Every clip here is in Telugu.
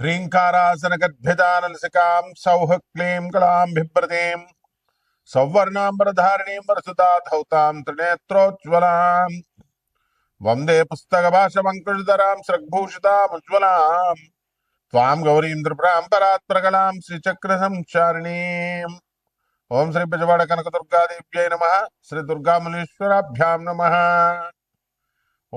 ह्रीङ्कारासनगद्भिदानलसिकां सौः क्लीं कलां बिभ्रतीं सौवर्णाम्बरधारिणीं वरसुता धौतां वंदे पुस्तकभाषमङ्कुशधरां त्वां श्रीचक्रसंचारिणीम्। ॐ श्री नमः, श्रीदुर्गामुनीश्वराभ्यां नमः। ॐ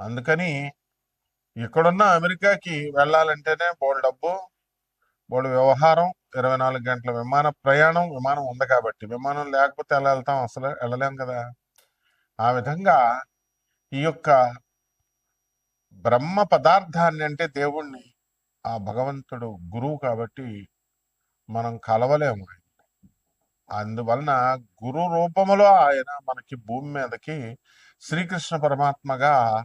అందుకని ఇక్కడున్న అమెరికాకి వెళ్ళాలంటేనే బోల్ డబ్బు బోల్ వ్యవహారం ఇరవై నాలుగు గంటల విమాన ప్రయాణం విమానం ఉంది కాబట్టి. విమానం లేకపోతే ఎలా వెళ్తాం? అసలు వెళ్ళలేం కదా. ఆ విధంగా ఈ యొక్క బ్రహ్మ పదార్థాన్ని అంటే దేవుణ్ణి ఆ భగవంతుడు గురువు కాబట్టి మనం కలవలేము. అందువలన గురు రూపములో ఆయన మనకి భూమి మీదకి Srikrishna పరమాత్మగా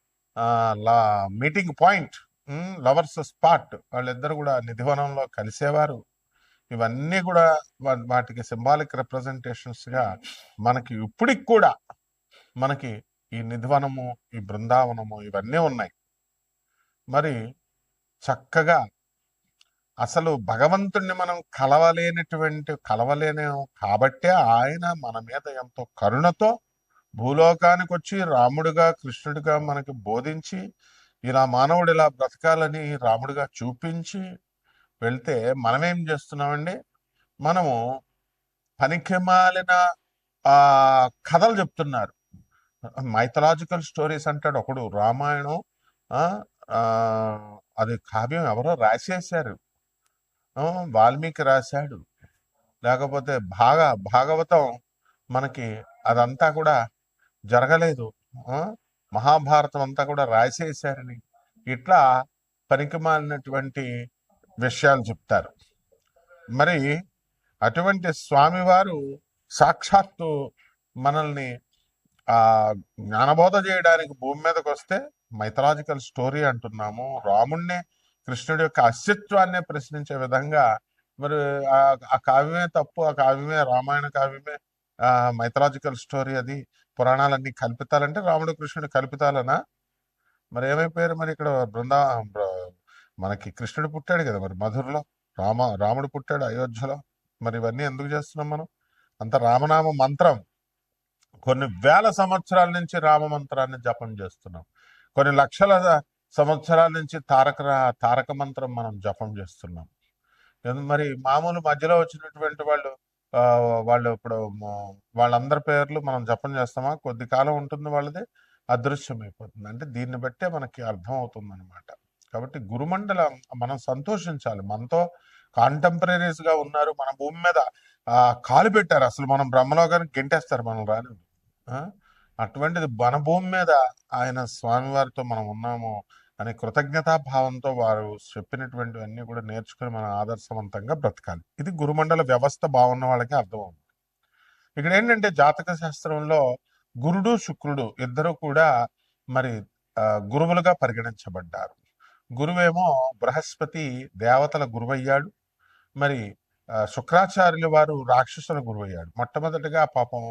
meeting point lovers spot వాళ్ళిద్దరు కూడా నిధివనంలో కలిసేవారు. ఇవన్నీ కూడా వాటికి సింబాలిక్ రిప్రజెంటేషన్స్గా మనకి ఇప్పటికి కూడా మనకి ఈ నిధివనము ఈ బృందావనము ఇవన్నీ ఉన్నాయి. మరి చక్కగా అసలు భగవంతుణ్ణి మనం కలవలేనటువంటి కలవలేనే కాబట్టే ఆయన మన మీద ఎంతో కరుణతో భూలోకానికి వచ్చి రాముడిగా కృష్ణుడిగా మనకి బోధించి ఇలా మానవుడు ఇలా బ్రతకాలని రాముడిగా చూపించి వెళ్తే మనమేం చేస్తున్నామండి? మనము పనికిమాలిన ఆ కథలు చెప్తున్నారు. మైథలాజికల్ స్టోరీస్ అంటాడు ఒకడు రామాయణం అది కావ్యం ఎవరో రాసేశారు. వాల్మీకి రాశాడు. లేకపోతే భాగ భాగవతం మనకి అదంతా కూడా జరగలేదు. మహాభారతం అంతా కూడా రాసేశారని. ఇట్లా పనికిమాలినటువంటి విషయాలు చెప్తారు. మరి అటువంటి స్వామివారు సాక్షాత్తు మనల్ని ఆ జ్ఞానబోధ చేయడానికి భూమి మీదకి వస్తే మైథలాజికల్ స్టోరీ అంటున్నాము. రాముణ్ణి కృష్ణుడి యొక్క అస్తిత్వాన్ని ప్రశ్నించే విధంగా మరి ఆ ఆ కావ్యమే తప్పు ఆ కావ్యమే రామాయణ కావ్యమే ఆ మైథలాజికల్ స్టోరీ అది. పురాణాలన్నీ కల్పితాలంటే రాముడు కృష్ణుడు కల్పితాలనా? మరి ఏమైపోయారు మరి ఇక్కడ బృందా బ్ర- మనకి కృష్ణుడు పుట్టాడు కదా మరి మధురలో రామ రాముడు పుట్టాడు అయోధ్యలో. మరి ఇవన్నీ ఎందుకు చేస్తున్నాం మనం? అంత రామనామ మంత్రం. కొన్ని వేల సంవత్సరాల నుంచి రామ మంత్రాన్ని జపం చేస్తున్నాం. కొన్ని లక్షల సంవత్సరాల నుంచి తారక రా- తారక మంత్రం మనం జపం చేస్తున్నాం. మరి మామూలు మధ్యలో వచ్చినటువంటి వాళ్ళు వాళ్ళు ఇప్పుడు వాళ్ళందరి పేర్లు మనం జపం చేస్తామా? కొద్ది కాలం ఉంటుంది వాళ్ళది అదృశ్యం అయిపోతుంది అంటే దీన్ని బట్టే మనకి అర్థం అవుతుంది అనమాట కాబట్టి గురుమండలం మనం సంతోషించాలి. మనతో కాంటెంపరీస్గా ఉన్నారు. మన భూమి మీద కాలు పెట్టారు. అసలు మనం బ్రహ్మలోకానికి గెంటేస్తారు మనం రాని అటువంటిది మన భూమి మీద ఆయన స్వామివారితో మనం ఉన్నాము అనే కృతజ్ఞతా భావంతో వారు చెప్పినటువంటివన్నీ కూడా నేర్చుకుని మన ఆదర్శవంతంగా బ్రతకాలి. ఇది గురుమండల వ్యవస్థ బాగున్న వాళ్ళకి అర్థమవుతుంది. ఇక్కడ ఏంటంటే జాతక శాస్త్రంలో గురుడు శుక్రుడు ఇద్దరు కూడా మరి గురువులుగా పరిగణించబడ్డారు. గురువేమో బృహస్పతి దేవతల గురువయ్యాడు. మరి శుక్రాచార్యుల వారు రాక్షసుల గురువయ్యాడు మొట్టమొదటిగా పాపం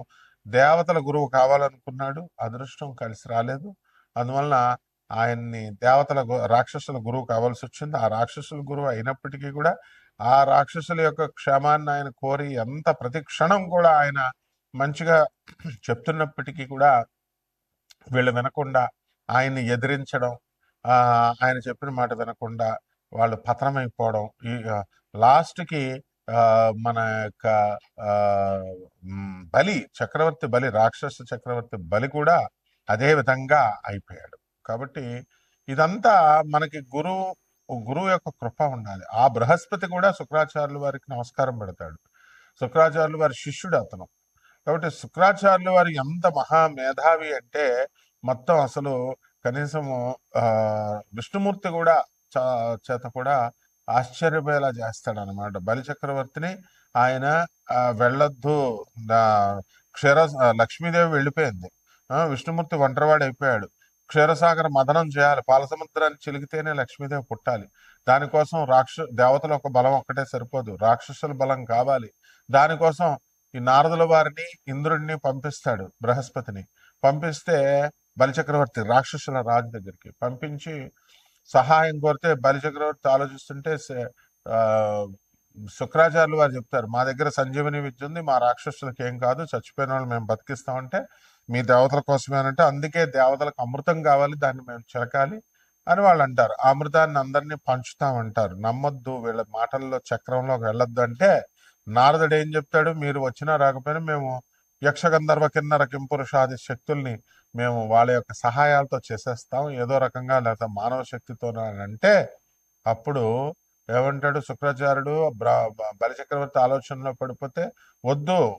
దేవతల గురువు కావాలనుకున్నాడు. అదృష్టం కలిసి రాలేదు. అందువలన ఆయన్ని దేవతల రాక్షసుల గురువు కావాల్సి వచ్చింది. ఆ రాక్షసుల గురువు అయినప్పటికీ కూడా ఆ రాక్షసుల యొక్క క్షేమాన్ని ఆయన కోరి ఎంత ప్రతి క్షణం కూడా ఆయన మంచిగా చెప్తున్నప్పటికీ కూడా వీళ్ళు వినకుండా ఆయన్ని ఎదిరించడం ఆయన చెప్పిన మాట వినకుండా వాళ్ళు పతనమైపోవడం ఈ లాస్ట్కి మన యొక్క బలి చక్రవర్తి బలి రాక్షస చక్రవర్తి బలి కూడా అదే విధంగా అయిపోయాడు. కాబట్టి ఇదంతా మనకి గురువు గురువు యొక్క కృప ఉండాలి. ఆ బృహస్పతి కూడా శుక్రాచార్యుల వారికి నమస్కారం పెడతాడు. శుక్రాచార్యుల వారి శిష్యుడు అతను. కాబట్టి శుక్రాచార్యుల వారు ఎంత మహా మేధావి అంటే మొత్తం అసలు కనీసము ఆ విష్ణుమూర్తి కూడా చేత కూడా ఆశ్చర్యపోయేలా చేస్తాడు అనమాట బలిచక్రవర్తిని ఆయన వెళ్ళొద్దు. క్షీర లక్ష్మీదేవి వెళ్ళిపోయింది. ఆ, విష్ణుమూర్తి ఒంటరివాడు అయిపోయాడు క్షీరసాగర మదనం చేయాలి. పాల చిలిగితేనే చిలికితేనే లక్ష్మీదేవి పుట్టాలి. దానికోసం రాక్ష దేవతల ఒక బలం ఒక్కటే సరిపోదు. రాక్షసుల బలం కావాలి. దానికోసం ఈ నారదుల వారిని ఇంద్రుడిని పంపిస్తాడు బృహస్పతిని. పంపిస్తే బలిచక్రవర్తి రాక్షసుల రాజు దగ్గరికి. పంపించి సహాయం కోరితే బలిచక్రవర్తి ఆలోచిస్తుంటే ఆ, శుక్రాచార్యులు వారు చెప్తారు మా దగ్గర సంజీవని విద్య ఉంది మా రాక్షసులకు ఏం కాదు చచ్చిపోయిన వాళ్ళు మేము బతికిస్తామంటే మీ దేవతల కోసమేనంటే అందుకే దేవతలకు అమృతం కావాలి దాన్ని మేము చిరకాలి అని వాళ్ళు అంటారు. ఆ అమృతాన్ని అందరినీ పంచుతామంటారు నమ్మొద్దు వీళ్ళ మాటల్లో చక్రంలోకి వెళ్ళొద్దు అంటే నారదుడు ఏం చెప్తాడు? మీరు వచ్చినా రాకపోయినా మేము యక్షగంధర్వ కిన్నర కింపురుషాది శక్తుల్ని మేము వాళ్ళ యొక్క సహాయాలతో చేసేస్తాం. ఏదో రకంగా లేదా మానవ శక్తితో అంటే అప్పుడు ఏమంటాడు శుక్రాచార్యుడు? బ్ర- బ- బలిచక్రవర్తి ఆలోచనలో పడిపోతే వద్దు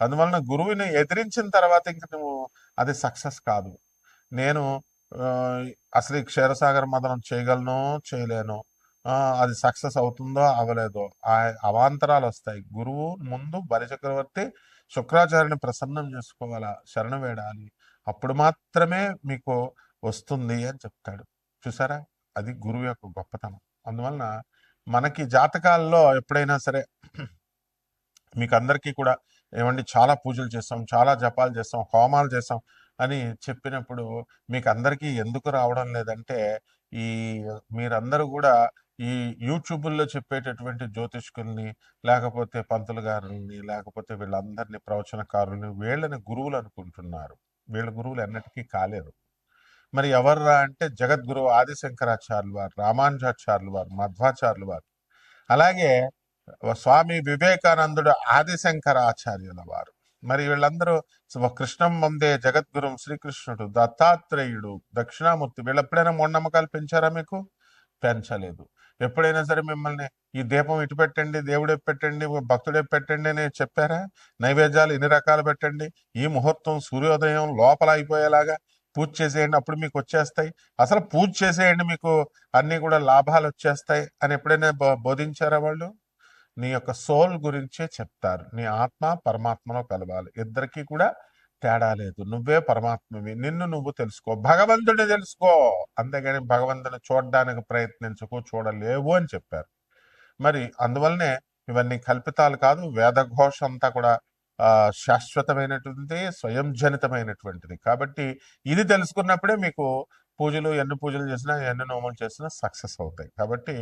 అందువలన గురువుని ఎదిరించిన తర్వాత ఇంక నువ్వు అది సక్సెస్ కాదు. నేను అసలు ఈ క్షీరసాగర మదనం చేయగలను చేయలేను అది సక్సెస్ అవుతుందో అవలేదో ఆ అవాంతరాలు వస్తాయి. గురువు ముందు బలిచక్రవర్తి శుక్రాచార్యుని ప్రసన్నం చేసుకోవాలా? శరణ వేడాలి. అప్పుడు మాత్రమే మీకు వస్తుంది అని చెప్తాడు. చూసారా? అది గురువు యొక్క గొప్పతనం. అందువలన మనకి జాతకాల్లో ఎప్పుడైనా సరే మీకు అందరికీ కూడా ఏమండి చాలా పూజలు చేస్తాం చాలా జపాలు చేస్తాం హోమాలు చేస్తాం అని చెప్పినప్పుడు మీకు అందరికీ ఎందుకు రావడం లేదంటే ఈ మీరందరూ కూడా ఈ యూట్యూబుల్లో చెప్పేటటువంటి జ్యోతిష్కుల్ని లేకపోతే పంతులు గారుల్ని లేకపోతే వీళ్ళందరినీ ప్రవచనకారుల్ని వీళ్ళని గురువులు అనుకుంటున్నారు. వీళ్ళ గురువులు ఎన్నటికీ కాలేరు. మరి ఎవర్రా అంటే జగద్గురువు ఆదిశంకరాచార్యులు వారు రామానుజాచార్యులు వారు మధ్వాచార్యులు వారు. అలాగే స్వామి వివేకానందుడు ఆదిశంకరాచార్యుల వారు. మరి వీళ్ళందరూ కృష్ణం వందే జగద్గురు శ్రీకృష్ణుడు దత్తాత్రేయుడు దక్షిణామూర్తి వీళ్ళు ఎప్పుడైనా మూఢనమ్మకాలు పెంచారా మీకు? పెంచలేదు. ఎప్పుడైనా సరే మిమ్మల్ని ఈ దీపం ఇటు పెట్టండి దేవుడే పెట్టండి భక్తుడే పెట్టండి అని చెప్పారా? నైవేద్యాలు ఎన్ని రకాలు పెట్టండి? ఈ ముహూర్తం సూర్యోదయం లోపల అయిపోయేలాగా పూజ చేసేయండి అప్పుడు మీకు వచ్చేస్తాయి. అసలు పూజ చేసేయండి మీకు అన్ని కూడా లాభాలు వచ్చేస్తాయి అని ఎప్పుడైనా బో- బోధించారా వాళ్ళు? నీ యొక్క సోల్ గురించే చెప్తారు. నీ ఆత్మ పరమాత్మలో కలవాలి. ఇద్దరికి కూడా తేడా లేదు. నువ్వే పరమాత్మవి. నిన్ను నువ్వు తెలుసుకో. భగవంతుడిని తెలుసుకో. అంతేగాని భగవంతుని చూడడానికి ప్రయత్నించకు చూడలేవు అని చెప్పారు. మరి అందువల్లనే ఇవన్నీ కల్పితాలు కాదు వేదఘోష అంతా కూడా ఆ శాశ్వతమైనటువంటిది స్వయం జనితమైనటువంటిది కాబట్టి ఇది తెలుసుకున్నప్పుడే మీకు పూజలు ఎన్ని పూజలు చేసినా ఎన్ని నోములు చేసినా సక్సెస్ అవుతాయి. కాబట్టి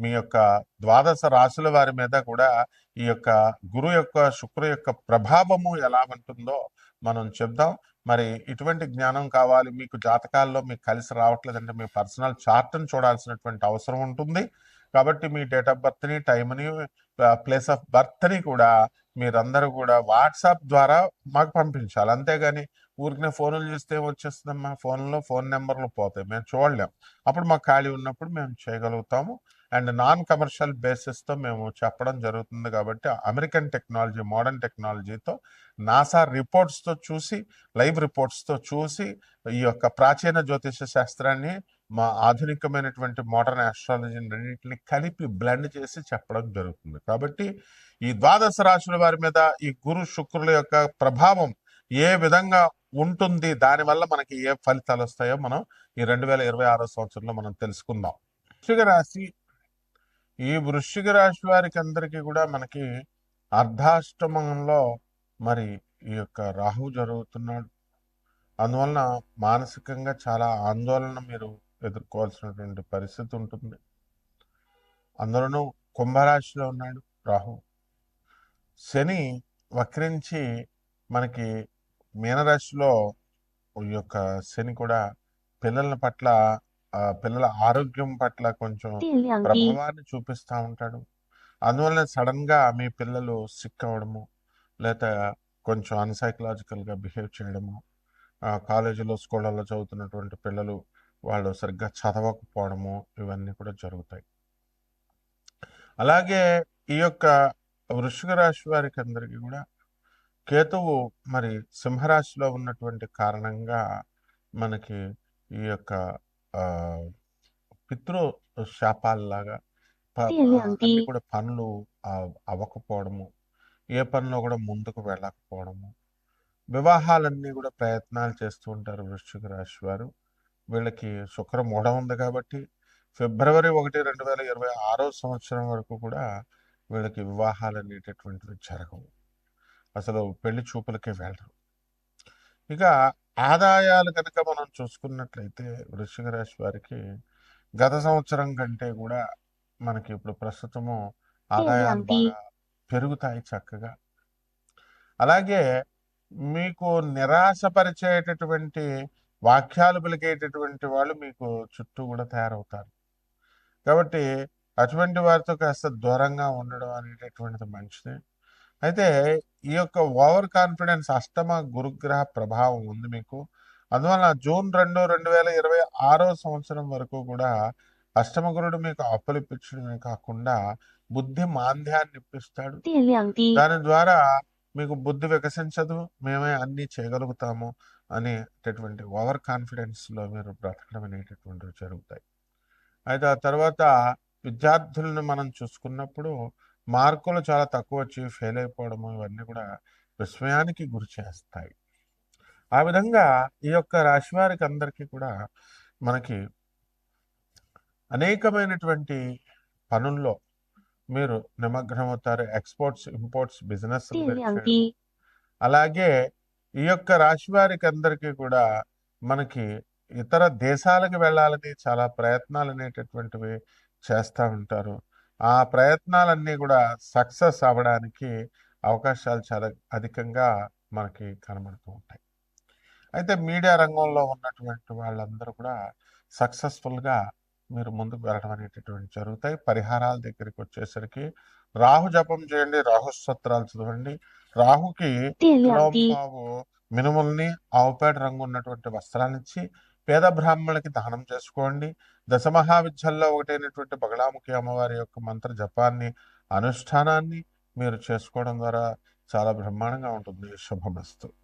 మీ యొక్క ద్వాదశ రాశుల వారి మీద కూడా ఈ యొక్క గురు యొక్క శుక్రు యొక్క ప్రభావము ఎలా ఉంటుందో మనం చెప్దాం. మరి ఇటువంటి జ్ఞానం కావాలి మీకు జాతకాల్లో మీకు కలిసి రావట్లేదంటే మీ పర్సనల్ చార్ట్ని చూడాల్సినటువంటి అవసరం ఉంటుంది. కాబట్టి మీ డేట్ ఆఫ్ బర్త్ని టైంని ప్లేస్ ఆఫ్ బర్త్ని కూడా మీరందరూ కూడా వాట్సాప్ ద్వారా మాకు పంపించాలి. అంతేగాని ఊరికినే ఫోన్లు చేస్తే వచ్చేస్తుందమ్మా. ఫోన్లో ఫోన్ నెంబర్లు పోతాయి. మేము చూడలేం. అప్పుడు మాకు ఖాళీ ఉన్నప్పుడు మేము చేయగలుగుతాము. అండ్ నాన్ కమర్షియల్ బేసిస్తో మేము చెప్పడం జరుగుతుంది కాబట్టి అమెరికన్ టెక్నాలజీ మోడర్న్ టెక్నాలజీతో నాసా రిపోర్ట్స్తో చూసి లైవ్ రిపోర్ట్స్తో చూసి ఈ యొక్క ప్రాచీన జ్యోతిష శాస్త్రాన్ని మా ఆధునికమైనటువంటి మోడర్న్ ఆస్ట్రాలజీని రెండింటిని కలిపి బ్లెండ్ చేసి చెప్పడం జరుగుతుంది. కాబట్టి ఈ ద్వాదశ రాశుల వారి మీద ఈ గురు శుక్రుల యొక్క ప్రభావం ఏ విధంగా ఉంటుంది దానివల్ల మనకి ఏ ఫలితాలు వస్తాయో మనం ఈ రెండు వేల ఇరవై ఆరో సంవత్సరంలో మనం తెలుసుకుందాం. వృశ్చిక రాశి ఈ వృశ్చిక రాశి వారికి అందరికీ కూడా మనకి అర్ధాష్టమంలో మరి ఈ యొక్క రాహు జరుగుతున్నాడు. అందువలన మానసికంగా చాలా ఆందోళన మీరు ఎదుర్కోవాల్సినటువంటి పరిస్థితి ఉంటుంది. అందులోనూ కుంభరాశిలో ఉన్నాడు రాహు. శని వక్రించి మనకి మీనరాశిలో ఈ యొక్క శని కూడా పిల్లల పట్ల పిల్లల ఆరోగ్యం పట్ల కొంచెం ప్రభావాన్ని చూపిస్తూ ఉంటాడు. అందువల్ల సడన్గా మీ పిల్లలు సిక్ అవడము లేక కొంచెం అన్సైకలాజికల్గా బిహేవ్ చేయడము కాలేజీలో స్కూళ్ళలో చదువుతున్నటువంటి పిల్లలు వాళ్ళు సరిగ్గా చదవకపోవడము ఇవన్నీ కూడా జరుగుతాయి. అలాగే ఈ యొక్క వృషిక రాశి వారికి అందరికీ కూడా కేతువు మరి సింహరాశిలో ఉన్నటువంటి కారణంగా మనకి ఈ యొక్క ఆ, పితృ శాపాలలాగా? అన్ని కూడా పనులు అవ్వకపోవడము ఏ పనిలో కూడా ముందుకు వెళ్ళకపోవడము వివాహాలన్నీ కూడా ప్రయత్నాలు చేస్తూ ఉంటారు వృశ్చిక రాశి వారు వీళ్ళకి శుక్రం మూఢ ఉంది కాబట్టి ఫిబ్రవరి ఒకటి రెండు వేల ఇరవై ఆరో సంవత్సరం వరకు కూడా వీళ్ళకి వివాహాలు అనేటటువంటివి జరగవు అసలు పెళ్ళి చూపులకే వెళ్ళరు. ఇక ఆదాయాలు కనుక మనం చూసుకున్నట్లయితే వృశ్చిక రాశి వారికి గత సంవత్సరం కంటే కూడా మనకి ఇప్పుడు ప్రస్తుతము ఆదాయాలు? బాగా పెరుగుతాయి చక్కగా. అలాగే మీకు నిరాశపరిచేటటువంటి వాక్యాలు పలికేటటువంటి వాళ్ళు మీకు చుట్టూ కూడా తయారవుతారు. కాబట్టి అటువంటి వారితో కాస్త దూరంగా ఉండడం అనేటటువంటిది మంచిది. అయితే ఈ యొక్క ఓవర్ కాన్ఫిడెన్స్ అష్టమ గురుగ్రహ ప్రభావం ఉంది మీకు. అందువల్ల జూన్ రెండు రెండు వేల ఇరవై ఆరో సంవత్సరం వరకు కూడా అష్టమ గురుడు మీకు అప్పులిప్పించడమే కాకుండా బుద్ధి మాంద్యాన్ని ఇప్పిస్తాడు. దాని ద్వారా మీకు బుద్ధి వికసించదు మేమే అన్ని చేయగలుగుతాము అనేటటువంటి ఓవర్ కాన్ఫిడెన్స్లో మీరు బ్రతకడం అనేటటువంటివి జరుగుతాయి. అయితే ఆ తర్వాత విద్యార్థులను మనం చూసుకున్నప్పుడు మార్కులు చాలా తక్కువ వచ్చి ఫెయిల్ అయిపోవడము ఇవన్నీ కూడా విస్మయానికి గురి చేస్తాయి. ఆ విధంగా ఈ యొక్క రాశి వారికి అందరికీ కూడా మనకి అనేకమైనటువంటి పనుల్లో మీరు నిమగ్నం అవుతారు ఎక్స్పోర్ట్స్ ఇంపోర్ట్స్ బిజినెస్ అలాగే ఈ యొక్క రాశి వారికి అందరికీ కూడా మనకి ఇతర దేశాలకు వెళ్ళాలని చాలా ప్రయత్నాలు అనేటటువంటివి చేస్తూ ఉంటారు. ఆ ప్రయత్నాలన్నీ కూడా సక్సెస్ అవ్వడానికి అవకాశాలు చాలా అధికంగా మనకి కనబడుతూ ఉంటాయి. అయితే మీడియా రంగంలో ఉన్నటువంటి వాళ్ళందరూ కూడా సక్సెస్ఫుల్గా మీరు ముందుకు వెళ్ళడం అనేటటువంటి జరుగుతాయి. పరిహారాల దగ్గరికి వచ్చేసరికి రాహు జపం చేయండి రాహు సత్రాలు చదవండి. రాహుకి రావు మినుముల్ని ఆవుపేట రంగు ఉన్నటువంటి వస్త్రాలు ఇచ్చి పేద బ్రాహ్మణులకి దానం చేసుకోండి. దశమహావిద్యల్లో ఒకటైనటువంటి బగళాముఖి అమ్మవారి యొక్క మంత్ర జపాన్ని అనుష్ఠానాన్ని మీరు చేసుకోవడం ద్వారా చాలా బ్రహ్మాండంగా ఉంటుంది. శుభమస్తు.